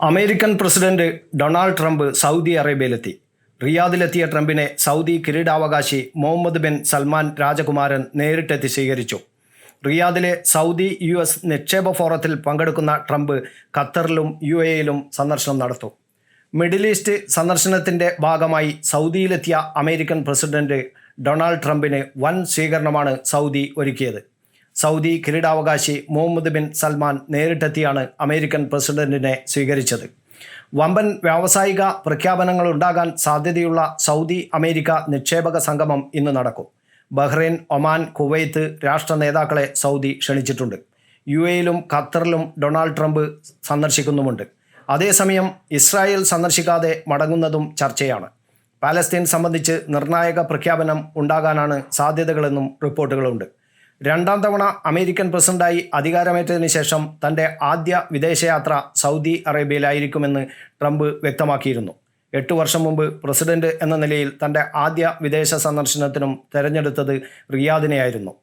American president Donald Trump Saudi അറേബ്യയിലെത്തി. റിയാദിലെത്തിയ ട്രംപിനെ Saudi കിരീടാവകാശി മുഹമ്മദ് ബിൻ സൽമാൻ രാജകുമാരൻ നേരിട്ടെത്തി സ്വീകരിച്ചു. റിയാദിലെ സൗദി യു എസ് നിക്ഷേപ ഫോറത്തിൽ പങ്കെടുക്കുന്ന ട്രംപ് ഖത്തറിലും യു എയിലും സന്ദർശനം നടത്തും. മിഡിൽ ഈസ്റ്റ് സന്ദർശനത്തിന്റെ ഭാഗമായി സൗദിയിലെത്തിയ അമേരിക്കൻ പ്രസിഡന്റ് ഡൊണാൾഡ് ട്രംപിന് വൻ സ്വീകരണമാണ് സൗദി ഒരുക്കിയത്. സൗദി കിരീടാവകാശി മുഹമ്മദ് ബിൻ സൽമാൻ നേരിട്ടെത്തിയാണ് അമേരിക്കൻ പ്രസിഡന്റിനെ സ്വീകരിച്ചത്. വമ്പൻ വ്യാവസായിക പ്രഖ്യാപനങ്ങൾ ഉണ്ടാകാൻ സാധ്യതയുള്ള സൗദി അമേരിക്ക നിക്ഷേപക സംഗമം ഇന്ന് നടക്കും. ബഹ്റൈൻ ഒമാൻ കുവൈത്ത് രാഷ്ട്ര നേതാക്കളെ സൗദി ക്ഷണിച്ചിട്ടുണ്ട്. യു എയിലും ഖത്തറിലും ഡൊണാൾഡ് ട്രംപ് സന്ദർശിക്കുന്നുമുണ്ട്. അതേസമയം ഇസ്രായേൽ സന്ദർശിക്കാതെ മടങ്ങുന്നതും ചർച്ചയാണ്. പാലസ്തീൻ സംബന്ധിച്ച് നിർണായക പ്രഖ്യാപനം ഉണ്ടാകാനാണ് സാധ്യതകളെന്നും റിപ്പോർട്ടുകളുണ്ട്. രണ്ടാം തവണ അമേരിക്കൻ പ്രസിഡന്റായി അധികാരമേറ്റതിനു ശേഷം തന്റെ ആദ്യ വിദേശയാത്ര സൗദി അറേബ്യയിലായിരിക്കുമെന്ന് ട്രംപ് വ്യക്തമാക്കിയിരുന്നു. എട്ട് വർഷം മുമ്പ് പ്രസിഡന്റ് എന്ന നിലയിൽ തന്റെ ആദ്യ വിദേശ സന്ദർശനത്തിനും തെരഞ്ഞെടുത്തത് റിയാദിനെയായിരുന്നു.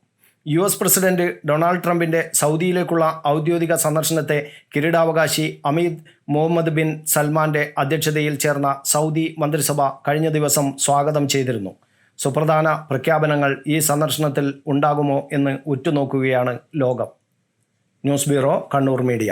യു എസ് പ്രസിഡന്റ് ഡൊണാൾഡ് ട്രംപിന്റെ സൗദിയിലേക്കുള്ള ഔദ്യോഗിക സന്ദർശനത്തെ കിരീടാവകാശി അമീദ് മുഹമ്മദ് ബിൻ സൽമാന്റെ അധ്യക്ഷതയിൽ ചേർന്ന സൗദി മന്ത്രിസഭ കഴിഞ്ഞ ദിവസം സ്വാഗതം ചെയ്തിരുന്നു. സുപ്രധാന പ്രഖ്യാപനങ്ങൾ ഈ സന്ദർശനത്തിൽ ഉണ്ടാകുമോ എന്ന് ഉറ്റുനോക്കുകയാണ് ലോകം. News bureau Kannur media.